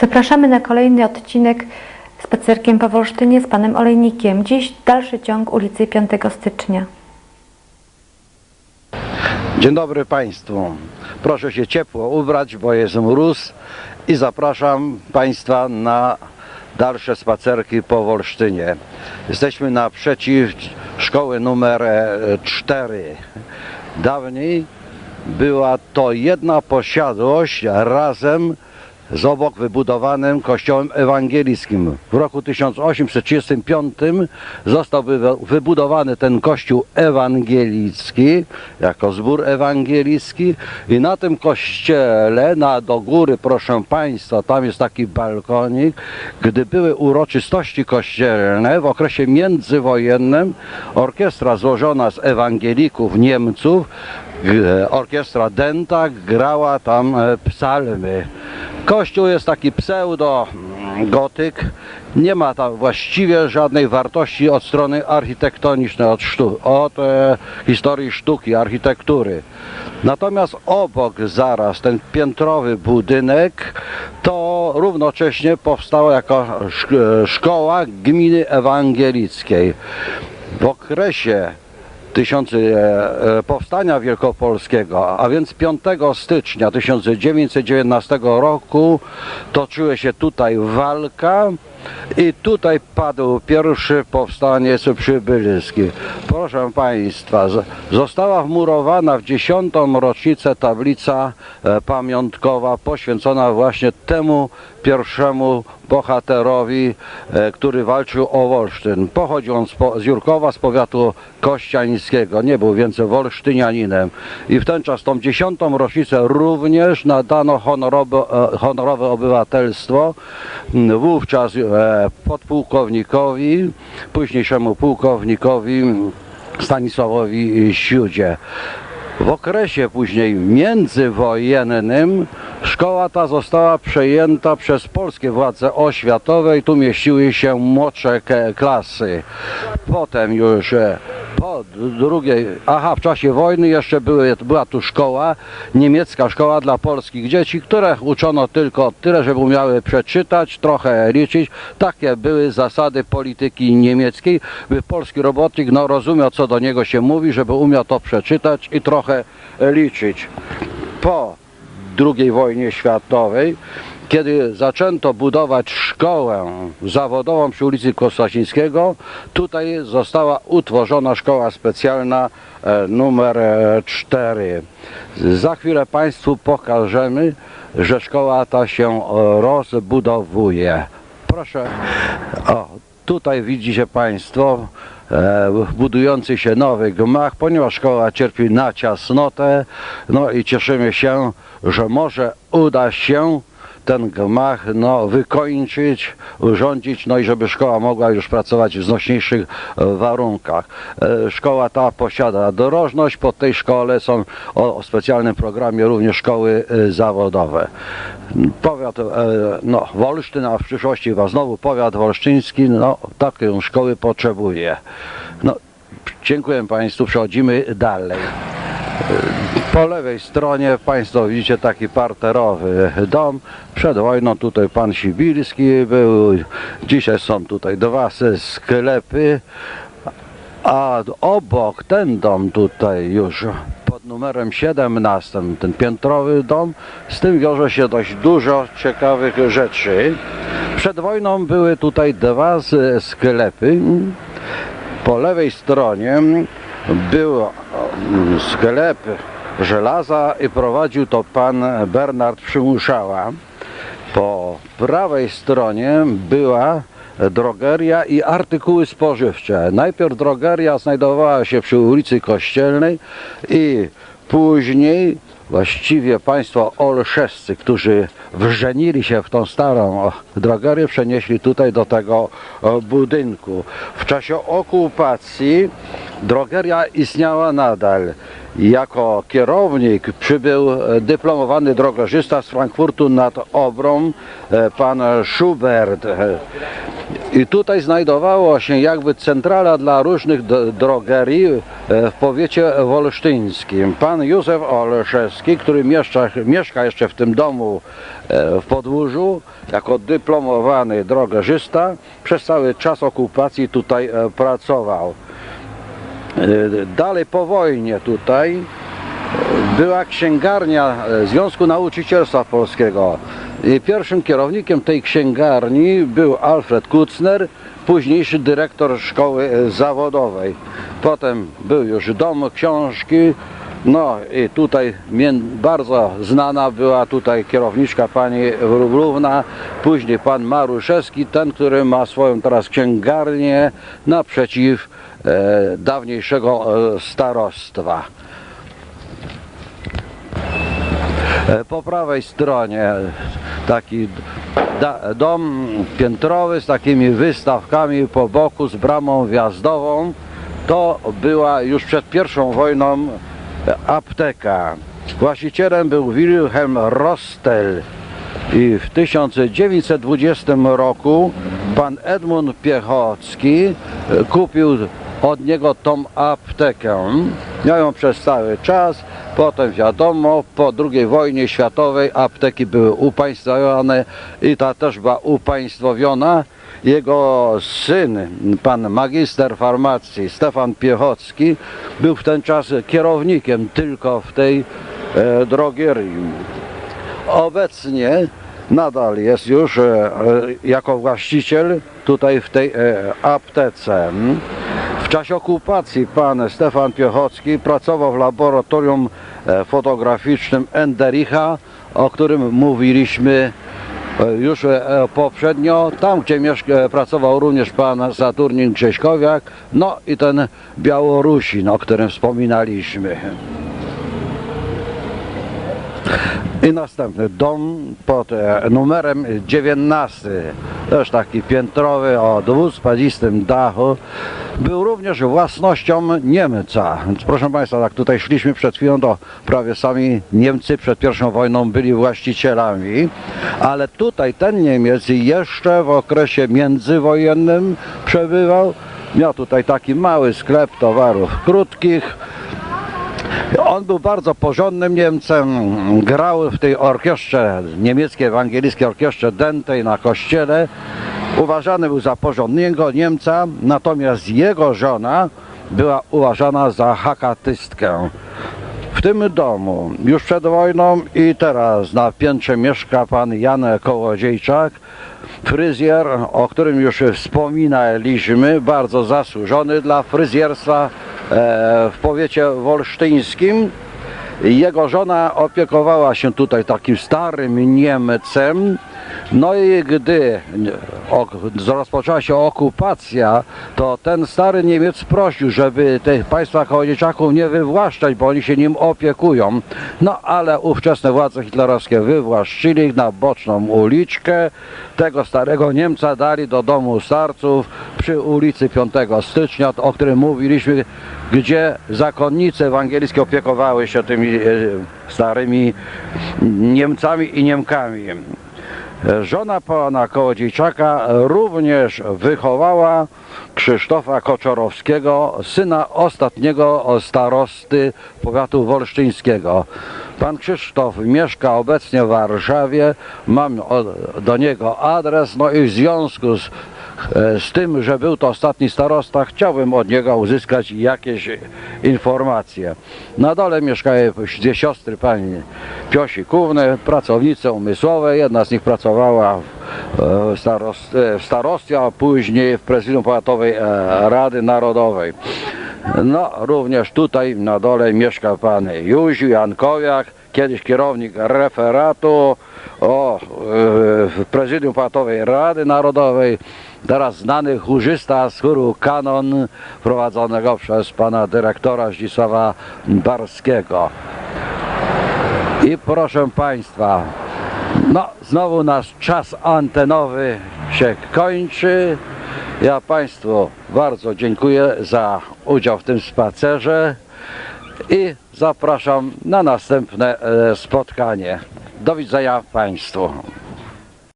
Zapraszamy na kolejny odcinek spacerkiem po Wolsztynie z panem Olejnikiem. Dziś dalszy ciąg ulicy 5 stycznia. Dzień dobry Państwu. Proszę się ciepło ubrać, bo jest mróz i zapraszam Państwa na dalsze spacerki po Wolsztynie. Jesteśmy naprzeciw szkoły numer 4. Dawniej była to jedna posiadłość razem z obok wybudowanym kościołem ewangelickim. W roku 1835 został wy- wybudowany ten kościół ewangelicki jako zbór ewangelicki i na tym kościele, na do góry proszę Państwa, tam jest taki balkonik, gdy były uroczystości kościelne w okresie międzywojennym orkiestra złożona z ewangelików Niemców orkiestra Denta grała tam e, psalmy. Kościół jest taki pseudo mm. Nie ma tam właściwie żadnej wartości od strony architektonicznej, od, sztu, od e, historii sztuki, architektury. Natomiast obok zaraz ten piętrowy budynek to równocześnie powstała jako e, szkoła gminy ewangelickiej. W okresie tysiący e, e, powstania wielkopolskiego, a więc 5 stycznia 1919 roku toczyła się tutaj walka i tutaj padł pierwszy powstaniec przybylski. Proszę Państwa, została wmurowana w dziesiątą rocznicę tablica e, pamiątkowa poświęcona właśnie temu pierwszemu bohaterowi, e, który walczył o Wolsztyn. Pochodził on z, Jurkowa, z powiatu kościańskiego. Nie był więcej wolsztynianinem. I w ten czas, tą dziesiątą rocznicę również nadano honorowe, honorowe obywatelstwo m, wówczas e, podpułkownikowi, późniejszemu pułkownikowi Stanisławowi Siudzie. W okresie później międzywojennym szkoła ta została przejęta przez polskie władze oświatowe i tu mieściły się młodsze klasy. Potem już e, po drugiej, aha, w czasie wojny jeszcze były, była tu szkoła, niemiecka szkoła dla polskich dzieci, które uczono tylko tyle, żeby umiały przeczytać, trochę liczyć. Takie były zasady polityki niemieckiej, by polski robotnik no, rozumiał, co do niego się mówi, żeby umiał to przeczytać i trochę liczyć. Po II wojnie światowej, kiedy zaczęto budować szkołę zawodową przy ulicy Kostacińskiego, tutaj została utworzona szkoła specjalna e, numer 4. Za chwilę Państwu pokażemy, że szkoła ta się e, rozbudowuje. Proszę. O, tutaj widzicie Państwo e, budujący się nowy gmach, ponieważ szkoła cierpi na ciasnotę, no i cieszymy się, że może uda się ten gmach no, wykończyć, urządzić, no i żeby szkoła mogła już pracować w znośniejszych e, warunkach. E, Szkoła ta posiada dorożność, po tej szkole są o, o specjalnym programie również szkoły e, zawodowe. Powiat no, Wolsztyn, a w przyszłości was znowu powiat wolsztyński, no takiej szkoły potrzebuje. No, dziękuję Państwu, przechodzimy dalej. Po lewej stronie Państwo widzicie taki parterowy dom. Przed wojną tutaj pan Sibilski był. Dzisiaj są tutaj dwa sklepy. A obok ten dom tutaj już pod numerem 17, ten piętrowy dom, z tym wiąże się dość dużo ciekawych rzeczy. Przed wojną były tutaj dwa sklepy. Po lewej stronie był mm, sklep żelaza i prowadził to pan Bernard Przymuszała. Po prawej stronie była drogeria i artykuły spożywcze. Najpierw drogeria znajdowała się przy ulicy Kościelnej i później właściwie państwo olszewscy, którzy wrzęnili się w tą starą drogerię, przenieśli tutaj do tego budynku. W czasie okupacji drogeria istniała nadal. Jako kierownik przybył e, dyplomowany drogerzysta z Frankfurtu nad Obrą, e, pan Schubert. I tutaj znajdowało się jakby centrala dla różnych drogerii e, w powiecie wolsztyńskim. Pan Józef Olszewski, który mieszka, mieszka jeszcze w tym domu w Podłużu, jako dyplomowany drogerzysta, przez cały czas okupacji tutaj pracował. E, Dalej po wojnie tutaj e, była księgarnia e, Związku Nauczycielstwa Polskiego. I pierwszym kierownikiem tej księgarni był Alfred Kucner, późniejszy dyrektor szkoły zawodowej. Potem był już dom książki. No i tutaj bardzo znana była tutaj kierowniczka pani Wróblówna, później pan Maruszewski, ten, który ma swoją teraz księgarnię naprzeciw e, dawniejszego e, starostwa. E, Po prawej stronie taki dom piętrowy z takimi wystawkami po boku z bramą wjazdową. To była już przed pierwszą wojną apteka. Właścicielem był Wilhelm Rostel. I w 1920 roku pan Edmund Piechocki e, kupił od niego tą aptekę. Miał ją przez cały czas. Potem wiadomo, po II wojnie światowej apteki były upaństwowione i ta też była upaństwowiona. Jego syn, pan magister farmacji Stefan Piechocki, był w ten czas kierownikiem tylko w tej e, drogierii. Obecnie nadal jest już e, e, jako właściciel tutaj w tej e, aptece. W czasie okupacji pan Stefan Piechocki pracował w laboratorium e, fotograficznym Endericha, o którym mówiliśmy e, już e, poprzednio, tam gdzie pracował również pan Saturnin Grześkowiak, no i ten Białorusin, o którym wspominaliśmy. I następny dom pod e, numerem 19, też taki piętrowy o dwuspadzistym dachu, był również własnością Niemca. Proszę Państwa, tak tutaj szliśmy przed chwilą, to prawie sami Niemcy przed pierwszą wojną byli właścicielami, ale tutaj ten Niemiec jeszcze w okresie międzywojennym przebywał. Miał tutaj taki mały sklep towarów krótkich, on był bardzo porządnym Niemcem, grał w tej orkiestrze, niemieckiej ewangelickiej orkiestrze dętej na kościele. Uważany był za porządnego Niemca, natomiast jego żona była uważana za hakatystkę. W tym domu już przed wojną i teraz na piętrze mieszka pan Jan Kołodziejczak, fryzjer, o którym już wspominaliśmy, bardzo zasłużony dla fryzjerstwa w powiecie wolsztyńskim. Jego żona opiekowała się tutaj takim starym Niemcem. No i gdy rozpoczęła się okupacja, to ten stary Niemiec prosił, żeby tych państwa kołodziejczaków nie wywłaszczać, bo oni się nim opiekują. No ale ówczesne władze hitlerowskie wywłaszczyli ich na boczną uliczkę. Tego starego Niemca dali do domu starców przy ulicy 5 stycznia, o którym mówiliśmy, gdzie zakonnice ewangelickie opiekowały się tymi e, starymi Niemcami i Niemkami. Żona pana Kołodziejczaka również wychowała Krzysztofa Koczorowskiego, syna ostatniego starosty powiatu wolsztyńskiego. Pan Krzysztof mieszka obecnie w Warszawie, mam do niego adres, no i w związku z, z tym, że był to ostatni starosta, chciałbym od niego uzyskać jakieś informacje. Na dole mieszkają dwie siostry pani Piosikówny, pracownice umysłowe, jedna z nich pracowała w, e, starost, e, w starostwie, a później w prezydium powiatowej e, Rady Narodowej. No, również tutaj na dole mieszka pan Józiu Jankowiak, kiedyś kierownik referatu o, e, w prezydium powiatowej Rady Narodowej, teraz znany chórzysta z chóru Kanon prowadzonego przez pana dyrektora Zdzisława Barskiego. I proszę Państwa, no znowu nasz czas antenowy się kończy. Ja Państwu bardzo dziękuję za udział w tym spacerze i zapraszam na następne e, spotkanie. Do widzenia Państwu.